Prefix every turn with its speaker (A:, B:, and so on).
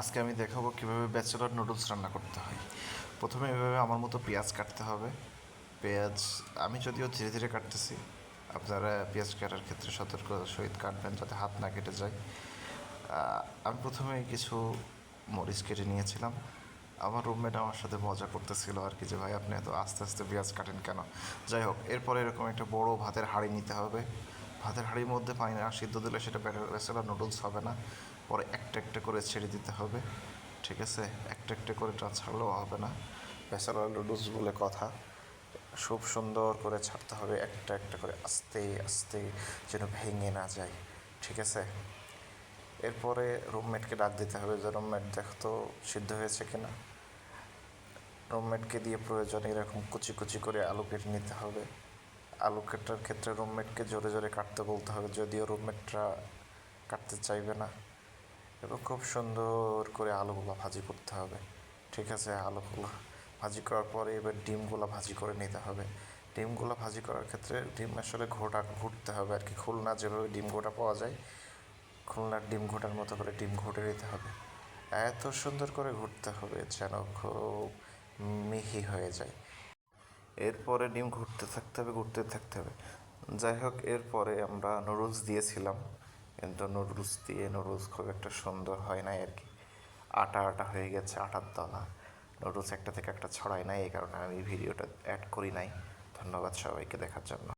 A: আজকে আমি দেখাবো কীভাবে ব্যাচেলর নুডলস রান্না করতে হয়। প্রথমে এভাবে আমার মতো পেঁয়াজ কাটতে হবে। পেঁয়াজ আমি যদিও ধীরে ধীরে কাটতেছি, আপনারা পেঁয়াজ কাটার ক্ষেত্রে সতর্কতার সহিত কাটবেন যাতে হাত না কেটে যায়। আমি প্রথমে কিছু মরিচ কেটে নিয়েছিলাম। আমার রুমমেট আমার সাথে মজা করতেছিল আর কি যে, ভাই, আপনি এত আস্তে আস্তে পেঁয়াজ কাটেন কেন? যাই হোক, এরপরে এরকম একটা বড় ভাতের হাঁড়ি নিতে হবে। ভাতের হাঁড়ির মধ্যে পানি না সিদ্ধ দিলে সেটা ব্যাচেলার নুডলস হবে না। পরে একটা একটা করে ছেড়ে দিতে হবে, ঠিক আছে? একটা একটা করে ছাড়লেও হবে না। ব্যাচেলার নুডলস বলে কথা। খুব সুন্দর করে ছাড়তে হবে, একটা একটা করে আস্তে আস্তে যেন ভেঙে না যায়, ঠিক আছে? এরপরে রুমমেটকে ডাক দিতে হবে যে রুমমেট দেখতো সিদ্ধ হয়েছে কিনা? রুমমেটকে দিয়ে প্রয়োজনে এরকম কুচি কুচি করে আলু কেটে নিতে হবে। আলু ক্ষেত্রে রুমমেটকে জোরে জোরে কাটতে বলতে হবে, যদিও রুমমেটরা কাটতে চাইবে না। এবং খুব সুন্দর করে আলুগুলো ভাজি করতে হবে। ঠিক আছে, আলুগুলো ভাজি করার পরে এবার ডিমগুলো ভাজি করে নিতে হবে। ডিমগুলো ভাজি করার ক্ষেত্রে ডিম আসলে ঘোটা ঘুরতে হবে আর কি। খুলনা যেভাবে ডিম ঘোটা পাওয়া যায়, খুলনার ডিম ঘোটার মতো করে ডিম ঘুটে নিতে হবে। এত সুন্দর করে ঘুরতে হবে যেন খুব মিহি হয়ে যায়। এরপরে ডিম ঘুরতে থাকতে হবে, ঘুরতে থাকতে হবে। যাই হোক, এরপরে আমরা নুডলস দিয়েছিলাম। কিন্তু নুডলস দিয়ে নুডলস খুব একটা সুন্দর হয় নাই আর কি। আটা আটা হয়ে গেছে, আটার দলা নুডলস একটা থেকে একটা ছড়ায় নাই, এই কারণে আমি ভিডিওটা অ্যাড করি নাই। ধন্যবাদ সবাইকে দেখার জন্য।